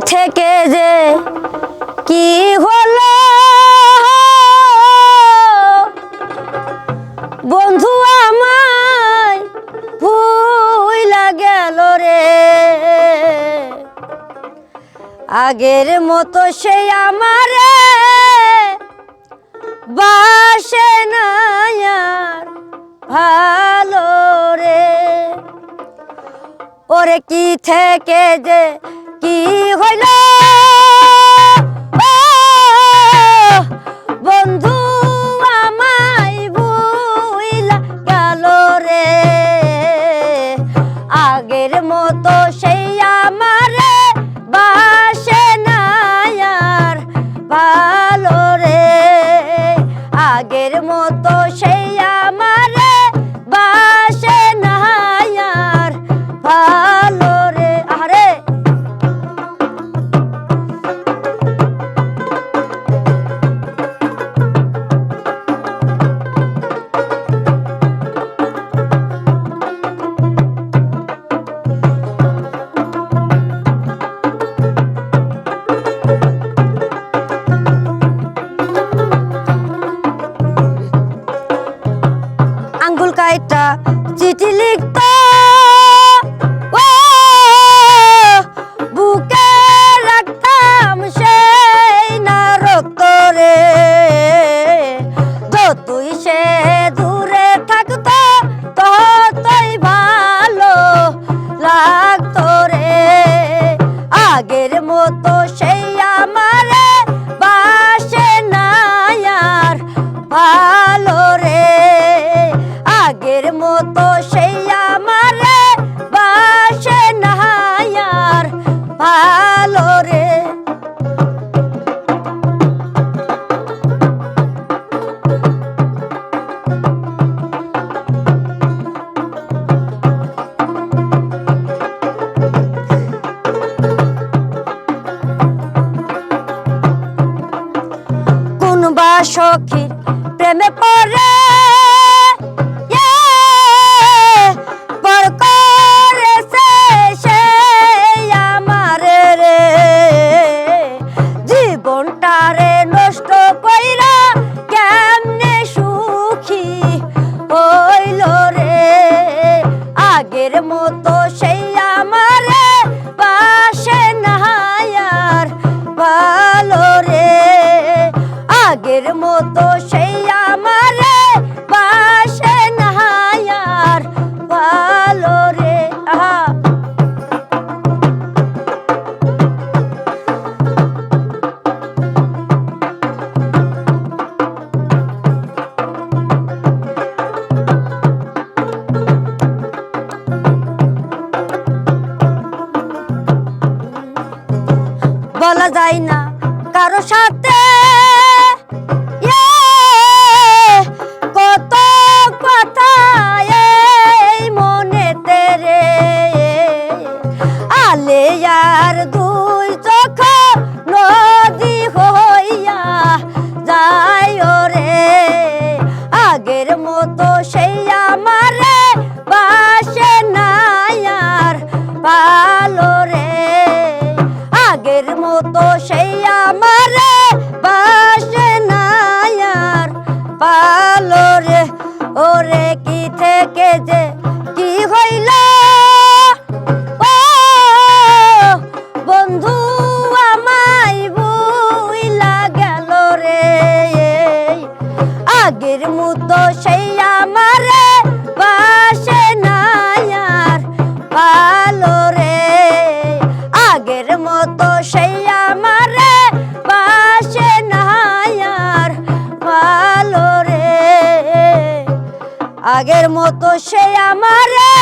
থেকে যে কি হলো? বন্ধু আমায় ভুইলা গেল রে। আগের মতো সে আমার বাসে না ভালো রে। ওরে কি থেকে যে কি চিঠি লিখতে সখীর প্রেমে পড়ে আগের মতো সেই আমার পাশে নাহার ভালো রে। আহা। বলা যায় না কারও সাথে ওরে কি থেকে যে আগের মতো সে আমারে।